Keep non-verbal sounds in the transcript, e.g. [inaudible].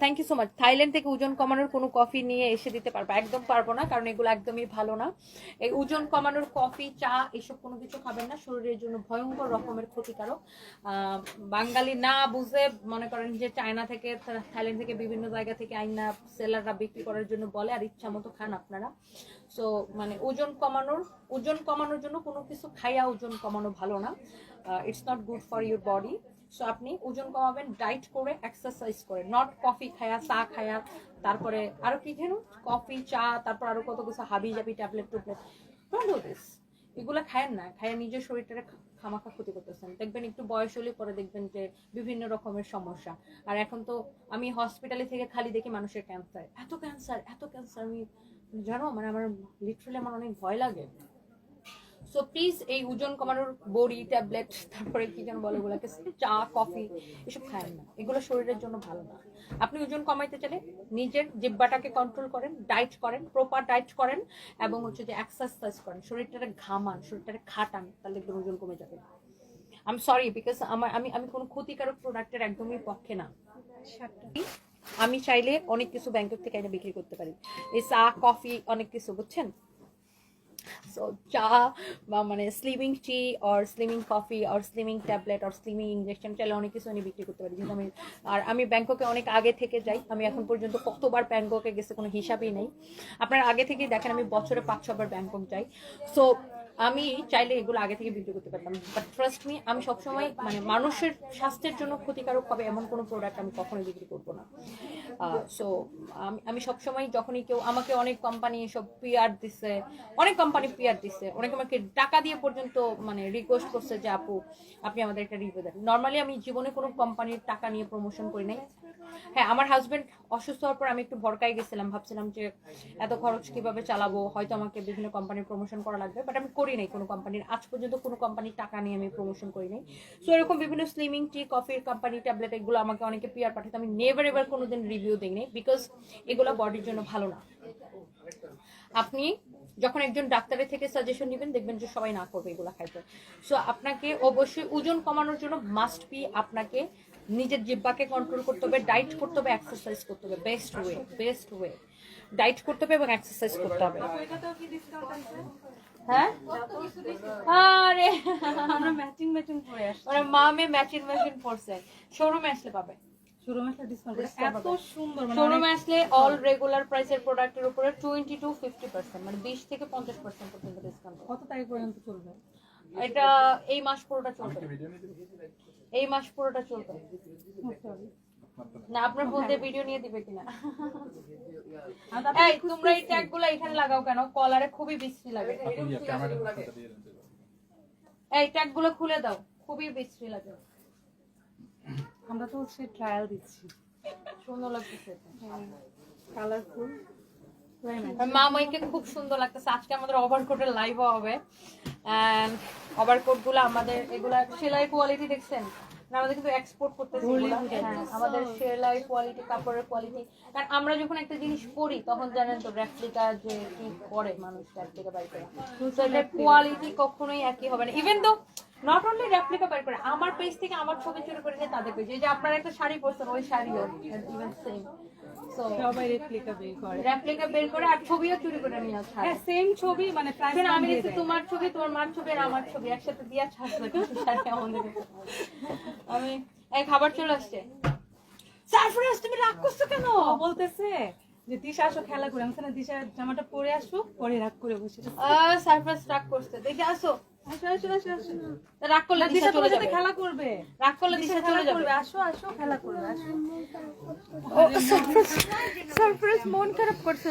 Thank you so much Thailand থেকে ওজন কমানোর কোনো কফি নিয়ে এসে দিতে পারব, একদম পারব না, কারণ এগুলো একদমই ভালো না। এই ওজন কমানোর কফি চা, এসব কোনো কিছু খাবেন না, শরীরের জন্য ভয়ঙ্কর রকমের ক্ষতিকারক। বাঙালি না বুঝে মনে করেন যে চায়না থেকে, থাইল্যান্ড থেকে বিভিন্ন জায়গা থেকে আইনা সেলাররা বিক্রি করার জন্য বলে, আর ইচ্ছা মতো খান আপনারা। সো মানে ওজন কমানোর ওজন কমানোর জন্য কোনো কিছু খাইয়া ওজন কমানো ভালো না। It's not good for your body so আপনি ওজন কমাবেন ডাইট করে এক্সারসাইজ করে। নট কফি খায়া, চা খায়া, তারপরে আরও কি খেলো কফি চা, তারপর আরও কত কিছু হাবি জাবি ট্যাবলেট টুবলেট। ডোন্ট ডু দিস এগুলা খায়েন না। খায়া নিজের শরীরটারে খা- খামাখা ক্ষতি করতেছেন। দেখবেন একটু বয়স হলে পরে দেখবেন যে বিভিন্ন রকমের সমস্যা। আর এখন তো আমি হসপিটালে থেকে খালি দেখি মানুষের ক্যান্সার এত ক্যান্সার এত ক্যান্সার আমি জানো মানে আমার লিটারালি আমার অনেক ভয় লাগে। সো প্লিজ এই ওজন কমানোর বড়ি ট্যাবলেট তারপরে কি যেন বলে ওগুলোকে চা কফি এসব খায়েন না। এগুলো শরীরের জন্য ভালো না। আপনি ওজন কমাইতে চাইলে নিজের জিব্বাটাকে কন্ট্রোল করেন ডায়েট করেন প্রপার ডাইট করেন এবং হচ্ছে যে এক্সারসাইজ করেন। শরীরটারে ঘামান শরীরটারে খাটান তাহলে দেখবেন ওজন কমে যাবে। আমি সরি বিকজ আমার আমি আমি কোনো ক্ষতিকারক প্রোডাক্টের একদমই পক্ষে না। আমি চাইলে অনেক কিছু ব্যাংকক থেকে এটা বিক্রি করতে পারি। এই চা কফি অনেক কিছু বুঝছেন? [laughs] সো চা বা মানে slimming tea or slimming coffee or slimming tablet or slimming injection চাইলে অনেক কিছু আমি বিক্রি করতে পারি। যেহেতু আমি আর আমি ব্যাংককে অনেক আগে থেকে যাই। আমি এখন পর্যন্ত কতবার ব্যাংককে গেছে কোনো হিসাবই নেই। আপনার আগে থেকেই দেখেন, আমি বছরে পাঁচ ছবার ব্যাংকক যাই। সো আমি চাইলে এগুলো আগে থেকে বিক্রি করতে পারতাম। বাট ট্রাস্ট মি আমি সবসময় মানে মানুষের স্বাস্থ্যের জন্য ক্ষতিকারক হবে এমন কোনো প্রোডাক্ট আমি কখনোই বিক্রি করব না। সো আমি আমি সবসময় যখনই কেউ আমাকে অনেক কোম্পানি এসব পিআর দিছে, অনেক কোম্পানি পিআর দিছে, অনেক আমাকে টাকা দিয়ে পর্যন্ত মানে রিকোয়েস্ট করছে যে, আপু, আপনি আমাদের একটা রিভিউ দেন। নর্মালি আমি জীবনে কোনো কোম্পানির টাকা নিয়ে প্রমোশন করি নাই। হ্যাঁ আমার হাজবেন্ড অসুস্থ হওয়ার পর আমি একটু ভরকাই গেছিলাম, ভাবছিলাম যে এত খরচ কীভাবে চালাবো? হয়তো আমাকে বিভিন্ন কোম্পানির প্রমোশন করা লাগবে। বাট আমি করি নাই কোনো কোম্পানির আজ পর্যন্ত কোনো কোম্পানির টাকা নিয়ে আমি প্রমোশন করি নাই সো এরকম বিভিন্ন স্লিমিং টি কফির কোম্পানি ট্যাবলেট এগুলো আমাকে অনেকে পিয়ার পাঠাতে আমি নেভার এভার কোনোদিন রিভিউ দিই নাই বিকজ এগুলো বডির জন্য ভালো না। আপনি যখন একজন ডাক্তারের থেকে সাজেশন নেবেন, দেখবেন যে সবাই না করবে এগুলো খাইতে। সো আপনাকে অবশ্যই ওজন কমানোর জন্য মাস্ট বি আপনাকে নিজের জিব্বাকে কন্ট্রোল করতে হবে ডাইট করতে হবে এক্সারসাইজ করতে হবে। বেস্ট ওয়ে বেস্ট ওয়ে ডাইট করতে হবে এবং এক্সারসাইজ করতে হবে। হ্যাঁ? আরে। আমরা ম্যাচিং ম্যাচিং করে আসছি। ওরা মামে ম্যাচিং ম্যাচিং পড়ছে শোরুমে আসলে পাবে। শোরুমে ডিসকাউন্ট এত সুন্দর মানে শোরুমে আসলে অল রেগুলার প্রাইসের প্রোডাক্টের উপরে টোয়েন্টি টু ফিফটি পার্সেন্ট মানে বিশ থেকে পঞ্চাশ পার্সেন্ট পর্যন্ত ডিসকাউন্ট কত তারিখ পর্যন্ত চলবে? এটা এই মাস পুরোটা চলবে। এই মাস পুরোটা চলবে। না আপনার বলতে ভিডিও নিয়ে দিবে কিনা? এই তোমরা এই ট্যাগগুলো এখানে লাগাও কেন? কলারে খুবই বিশ্রী লাগে। এই ট্যাগগুলো খুলে দাও খুবই বিশ্রী লাগে। আমরা তো হচ্ছে ট্রায়াল দিচ্ছি। সুন্দর লাগতেছে এটা। কালারফুল মা মাইকে খুব সুন্দর লাগতেছে। আজকে আমাদের ওভারকোটের লাইভ হবে। ওভারকোটগুলো আমাদের এগুলা সেলাই কোয়ালিটি দেখছেন? আমাদের কিন্তু এক্সপোর্ট করতেছি হ্যাঁ, আমাদের সেলাই কোয়ালিটি কাপড়ের কোয়ালিটি কারণ আমরা যখন একটা জিনিস পরি তখন জানেন তো রেপ্লিকা যে কি করে মানুষ রেপ্লিকা বাই করে। তো কোয়ালিটি কখনোই একই হবে না। ইভেন তো নট অনলি রেপ্লিকা বাই করে আমার পেজ থেকে আমার ছবি চুরি করে নিয়ে তাদের পেজ এই যে আপনারা একটা শাড়ি পরছেন ওই শাড়িও ইভেন সেম সবাই রেপ্লিকা বের করে। রেপ্লিকা বের করে আর ছবিও চুরি করে নিয়ে আসে। হ্যাঁ সেম ছবি মানে আমি দেখছি তোমার ছবি তোমার মার ছবি আর আমার ছবি একসাথে দিয়া ছাড়ছে কিছু শাড়ি আমাদের আমি এই খাবার চলে আসছে। সারপ্রাইজ তুমি রাগ করছ কেন? বলতেছে যে দিশা আসো খেলা করে। আমি দিশা জামাটা পরে আসুক পরে রাগ করে বসে। সারপ্রাইজ রাগ করছে। দেখে আসো। রাগ করলে দিশা দিশা চলে যাবে। খেলা করবে। রাগ করলে দিশা খেলা চলে যাবে। করবে আসো আসো খেলা করবে আসো। সারপ্রাইজ মন খারাপ করছে